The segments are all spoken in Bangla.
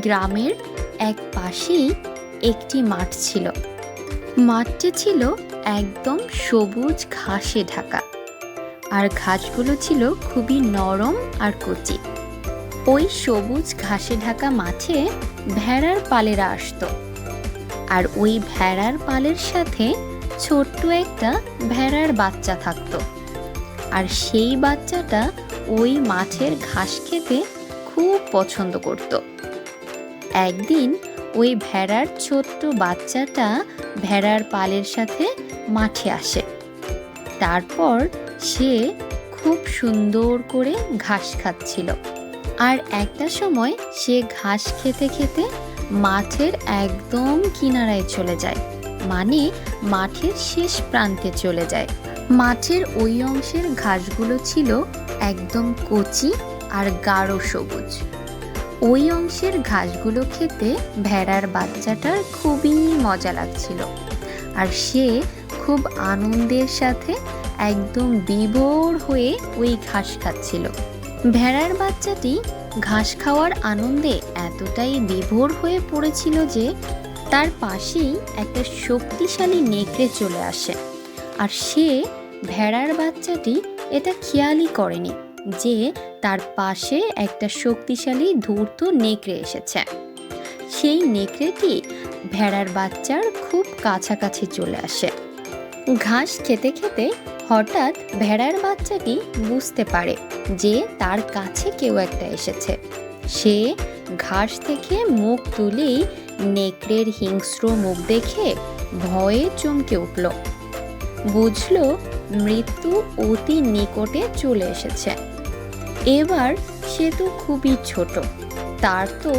গ্রামের এক পাশেই একটি মাঠ ছিল। মাঠটি ছিল একদম সবুজ ঘাসে ঢাকা। আর ঘাসগুলো ছিল খুবই নরম আর কচি। ওই সবুজ ঘাসে ঢাকা মাঠে ভেড়ার পালেরা আসতো। আর ওই ভেড়ার পালের সাথে ছোট্ট একটা ভেড়ার বাচ্চা থাকতো। আর সেই বাচ্চাটা ওই মাঠের ঘাস খেতে খুব পছন্দ করত। একদিন ওই ভেড়ার ছোট্ট বাচ্চাটা ভেড়ার পালের সাথে মাঠে আসে। তারপর সে খুব সুন্দর করে ঘাস খাচ্ছিল। আর একটা সময় সে ঘাস খেতে খেতে মাঠের একদম কিনারায় চলে যায়। মানে মাঠের শেষ প্রান্তে চলে যায়। মাঠের ওই অংশের ঘাসগুলো ছিল একদম কচি আর গাঢ় সবুজ। ওই অংশের ঘাসগুলো খেতে ভেড়ার বাচ্চাটার খুবই মজা লাগছিল। আর সে খুব আনন্দের সাথে একদম বিভোর হয়ে ওই ঘাস খাচ্ছিল। ভেড়ার বাচ্চাটি ঘাস খাওয়ার আনন্দে এতটাই বিভোর হয়ে পড়েছিল যে তার পাশেই একটা শক্তিশালী নেকড়ে চলে আসে। আর সে ভেড়ার বাচ্চাটি এটা খেয়ালই করেনি। যে তার পাশে একটা শক্তিশালী ধূর্ত নেকড়ে এসেছে। সেই নেকড়েটি ভেড়ার বাচ্চার খুব কাছাকাছি চলে আসে। ঘাস খেতে খেতে হঠাৎ ভেড়ার বাচ্চাটি বুঝতে পারে যে তার কাছে কেউ একটা এসেছে। সে ঘাস থেকে মুখ তুলেই নেকড়ের হিংস্র মুখ দেখে ভয়ে চমকে উঠল। বুঝলো মৃত্যু অতি নিকটে চলে এসেছে। এবার সে তো খুবই ছোট, তার তো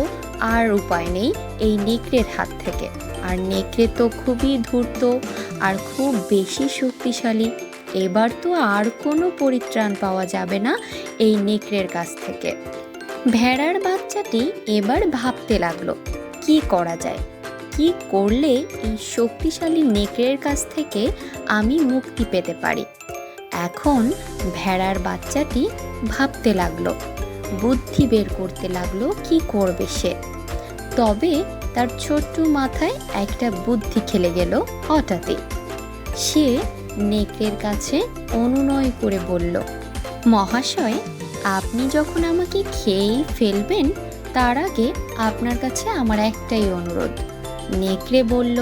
আর উপায় নেই এই নেকড়ের হাত থেকে। আর নেকড়ে তো খুবই ধূর্ত আর খুব বেশি শক্তিশালী। এবার তো আর কোনো পরিত্রাণ পাওয়া যাবে না এই নেকড়ের কাছ থেকে। ভেড়ার বাচ্চাটি এবার ভাবতে লাগল, কি করা যায়? কি করলে এই শক্তিশালী নেকড়ের কাছ থেকে আমি মুক্তি পেতে পারি? এখন ভেড়ার বাচ্চাটি ভাবতে লাগল, বুদ্ধি বের করতে লাগল কি করবে সে। তবে তার ছোট্ট মাথায় একটা বুদ্ধি খেলে গেল হঠাৎই। সে নেকড়ের কাছে অনুনয় করে বলল, মহাশয়, আপনি যখন আমাকে খেয়েই ফেলবেন, তার আগে আপনার কাছে আমার একটাই অনুরোধ। নেকড়ে বলল,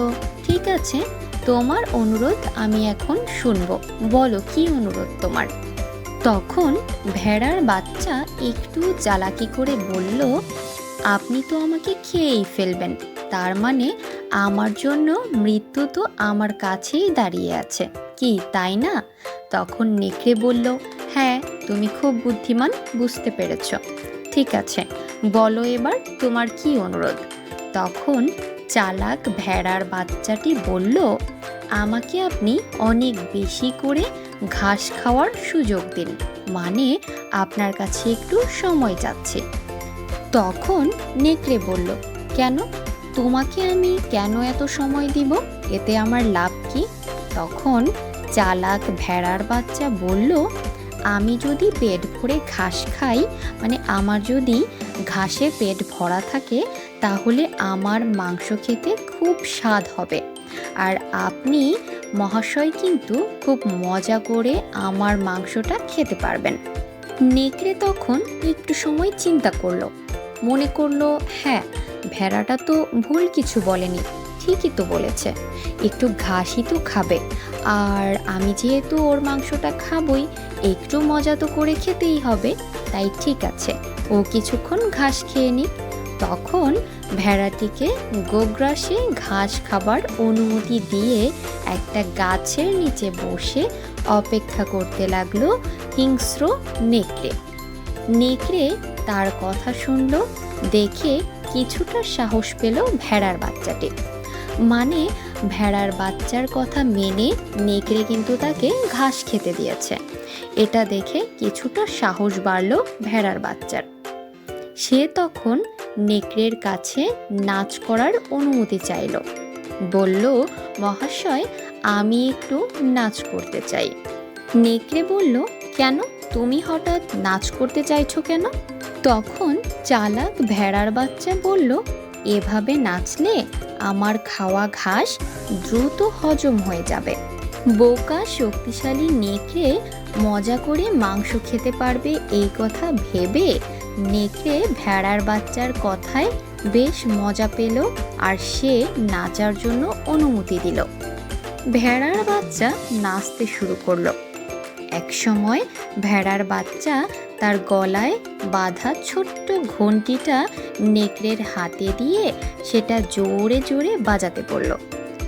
ঠিক আছে, তোমার অনুরোধ আমি এখন শুনব। বলো, কি অনুরোধ তোমার? তখন ভেড়ার বাচ্চা একটু চালাকি করে বলল, আপনি তো আমাকে খেয়েই ফেলবেন। তার মানে আমার জন্য মৃত্যু তো আমার কাছেই দাঁড়িয়ে আছে, কি তাই না? তখন নেকড়ে বলল হ্যাঁ তুমি খুব বুদ্ধিমান, বুঝতে পেরেছ। ঠিক আছে, বলো এবার তোমার কি অনুরোধ? তখন চালাক ভেড়ার বাচ্চাটি বলল, আমাকে আপনি অনেক বেশি করে ঘাস খাওয়ার সুযোগ দিন মানে আপনার কাছে একটু সময় যাচ্ছে। তখন নেকড়ে বলল, কেন? তোমাকে আমি কেন এত সময় দিব? এতে আমার লাভ কি? তখন চালাক ভেড়ার বাচ্চা বলল, আমি যদি পেট ভরে ঘাস খাই মানে আমার যদি ঘাসে পেট ভরা থাকে তাহলে আমার মাংস খেতে খুব স্বাদ হবে। আর আপনি মহাশয় কিন্তু খুব মজা করে আমার মাংসটা খেতে পারবেন। নেকড়ে তখন একটু সময় চিন্তা করল। মনে করল হ্যাঁ ভেড়াটা তো ভুল কিছু বলেনি, ঠিকই তো বলেছে। একটু ঘাসই তো খাবে। আর আমি যেহেতু ওর মাংসটা খাবই, একটু মজা তো করে খেতেই হবে, তাই ঠিক আছে। ও কিছুক্ষণ ঘাস খেয়ে নিক। তখন ভেড়াটিকে গোগ্রাসে ঘাস খাবার অনুমতি দিয়ে একটা গাছের নিচে বসে অপেক্ষা করতে লাগল হিংস্র নেকড়ে। নেকড়ে তার কথা শুনল, দেখে কিছুটা সাহস পেল ভেড়ার বাচ্চাটি। মানে ভেড়ার বাচ্চার কথা মেনে নেকড়ে কিন্তু তাকে ঘাস খেতে দিয়েছে। এটা দেখে কিছুটা সাহস বাড়ল ভেড়ার বাচ্চার। সে তখন নেকড়ের কাছে নাচ করার অনুমতি চাইল। বলল, মহাশয়, আমি একটু নাচ করতে চাই। নেকড়ে বলল, কেন? তুমি হঠাৎ নাচ করতে চাইছো কেন? তখন চালাক ভেড়ার বাচ্চা বলল, এভাবে নাচলে আমার খাওয়া ঘাস দ্রুত হজম হয়ে যাবে। বোকা, শক্তিশালী নেকড়ে মজা করে মাংস খেতে পারবে এই কথা ভেবে নেকড়ে ভেড়ার বাচ্চার কথায় বেশ মজা পেল আর সে নাচার জন্য অনুমতি দিল। ভেড়ার বাচ্চা নাচতে শুরু করল। একসময় ভেড়ার বাচ্চা তার গলায় বাঁধা ছোট্ট ঘন্টিটা নেকড়ের হাতে দিয়ে সেটা জোরে জোরে বাজাতে পড়ল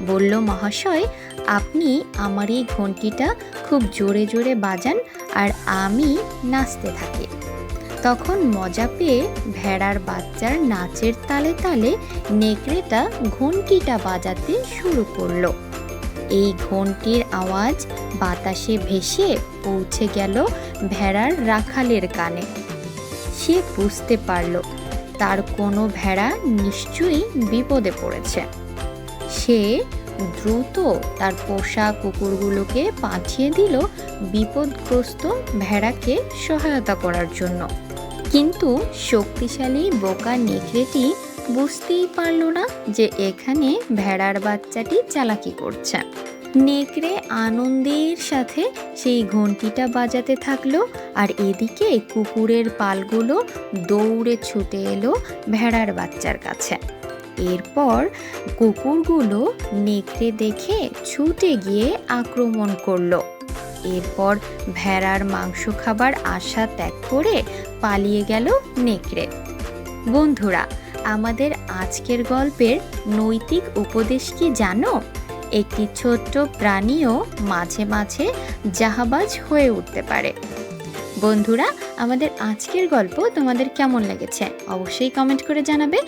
বলল, মহাশয়, আপনি আমার এই ঘন্টিটা খুব জোরে জোরে বাজান আর আমি নাচতে থাকি। তখন মজা পেয়ে ভেড়ার বাচ্চার নাচের তালে তালে নেকড়েটা ঘন্টিটা বাজাতে শুরু করল। এই ঘন্টির আওয়াজ বাতাসে ভেসে পৌঁছে গেল ভেড়ার রাখালের কানে। সে বুঝতে পারল, তার কোনো ভেড়া নিশ্চয়ই বিপদে পড়েছে। সে দ্রুত তার পোষা কুকুরগুলোকে পাঠিয়ে দিল বিপদগ্রস্ত ভেড়াকে সহায়তা করার জন্য। কিন্তু শক্তিশালী বোকা নেকড়েটি বুঝতেই পারল না যে এখানে ভেড়ার বাচ্চাটি চালাকি করছে। নেকড়ে আনন্দের সাথে সেই ঘন্টিটা বাজাতে থাকল আর এদিকে কুকুরের পালগুলো দৌড়ে ছুটে এলো ভেড়ার বাচ্চার কাছে। এরপর কুকুরগুলো নেকড়ে দেখে ছুটে গিয়ে আক্রমণ করল। এরপর ভেড়ার মাংস খাবার আশা ত্যাগ করে পালিয়ে গেল নেকড়ে। বন্ধুরা, আমাদের আজকের গল্পের নৈতিক উপদেশ কি জানো? একটি ছোট্ট প্রাণীও মাঝে মাঝে জাহাবাজ হয়ে উঠতে পারে। বন্ধুরা, আমাদের আজকের গল্প তোমাদের কেমন লেগেছে অবশ্যই কমেন্ট করে জানাবে।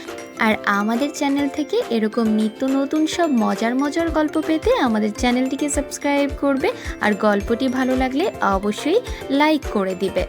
আর আমাদের চ্যানেল থেকে এরকম নিত্য নতুন সব মজার মজার গল্প পেতে আমাদের চ্যানেলটিকে সাবস্ক্রাইব করবে। আর গল্পটি ভালো লাগলে অবশ্যই লাইক করে দিবে।